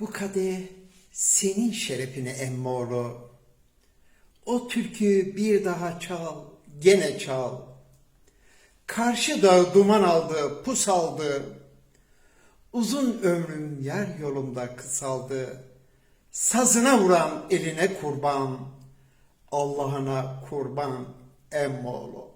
Bu kadeh senin şerefine emmoğlu. O türkü bir daha çal, gene çal. Karşı dağ duman aldı, pus aldı. Uzun ömrüm yer yolumda kısaldı. Sazına vuran eline kurban, Allah'ına kurban emmoğlu.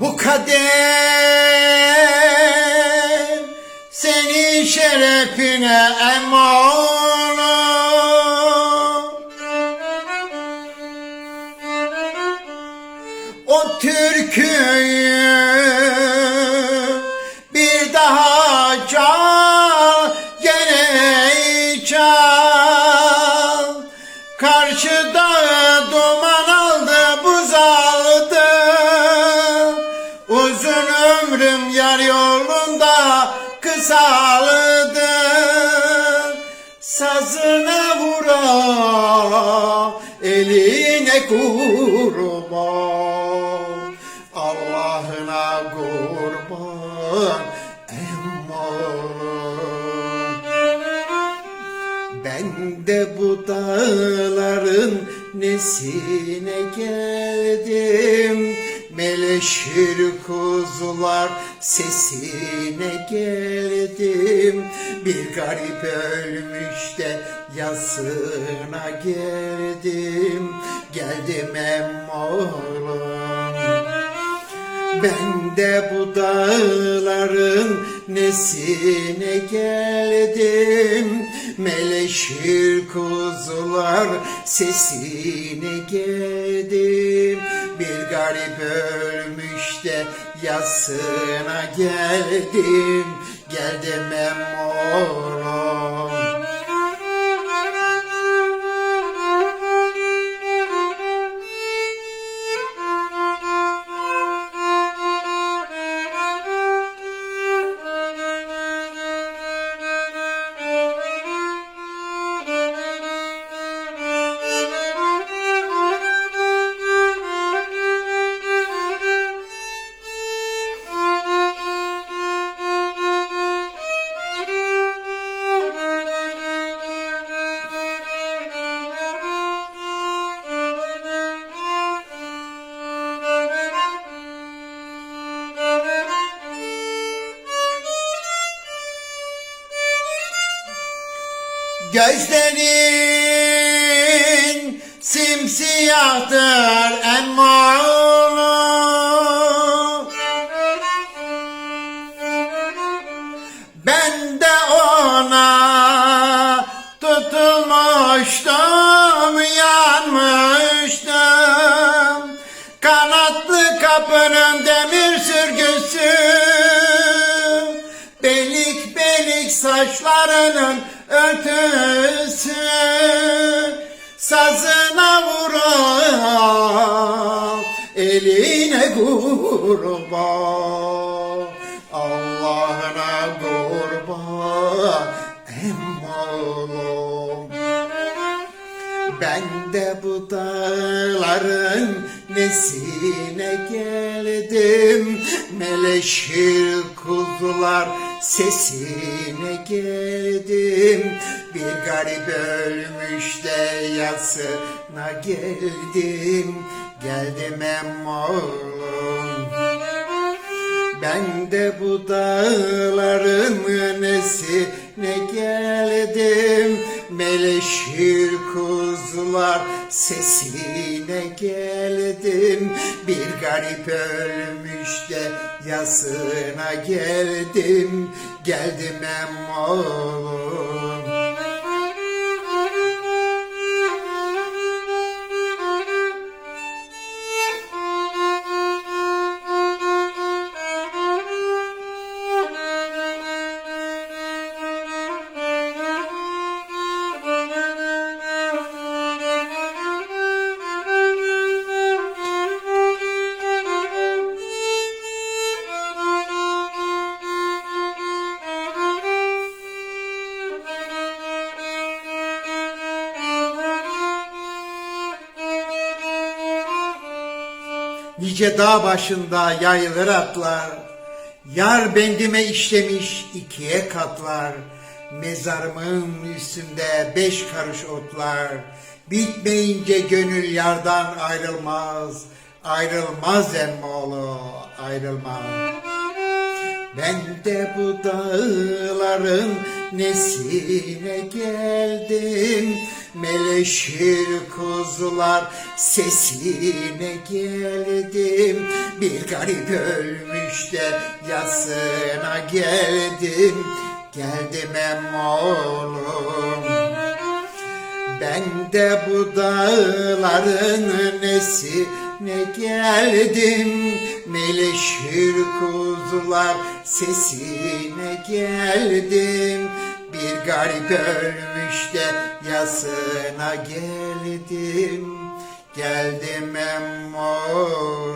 Bu kader senin şerefine emanet. O türküyü ömrüm yar yolunda kısaldı. Sazına vura, eline kurban. Allah'ına kurban, emmoğlum. Ben de bu dağların nesine geldim Meleşir kuzular sesine geldim. Bir garip ölmüş de yasına geldim. Geldim emmoğlum ben de bu dağların nesine geldim? Meleşir kuzular sesine geldim. Bir garip ölmüş de yasına geldim. Geldim emmoğlum Gözlerin simsiyahtır emmoğlu Ben de ona tutulmuştum, yanmıştım. Kanatlı kapının demir sürgüsü Belik belik saçlarının örtüsü Sazına vuran eline kurban. Allah'ına kurban emmoğlum ben de bu dağların nesine geldim? Meleşir kuzular sesine geldim Bir garip ölmüş de yasına geldim. Geldim emmoğlum ben de bu dağların nesine geldim Meleşir kuzular sesine geldim. Bir garip ölmüş de yasına geldim. Geldim emmoğlum Nice dağ başında yayılır atlar. Yar bendime işlemiş ikiye katlar. Mezarımın üstünde beş karış otlar. Bitmeyince gönül yardan ayrılmaz. Ayrılmaz emmoğlu ayrılmaz. Ben de bu dağların nesine geldim Meleşir kuzular sesine geldim. Bir garip ölmüş de yasına geldim. Geldim emmoğlum ben de bu dağların nesine geldim. Meleşir kuzular sesine geldim bir garip ölmüş yasına geldim. Geldim emmolo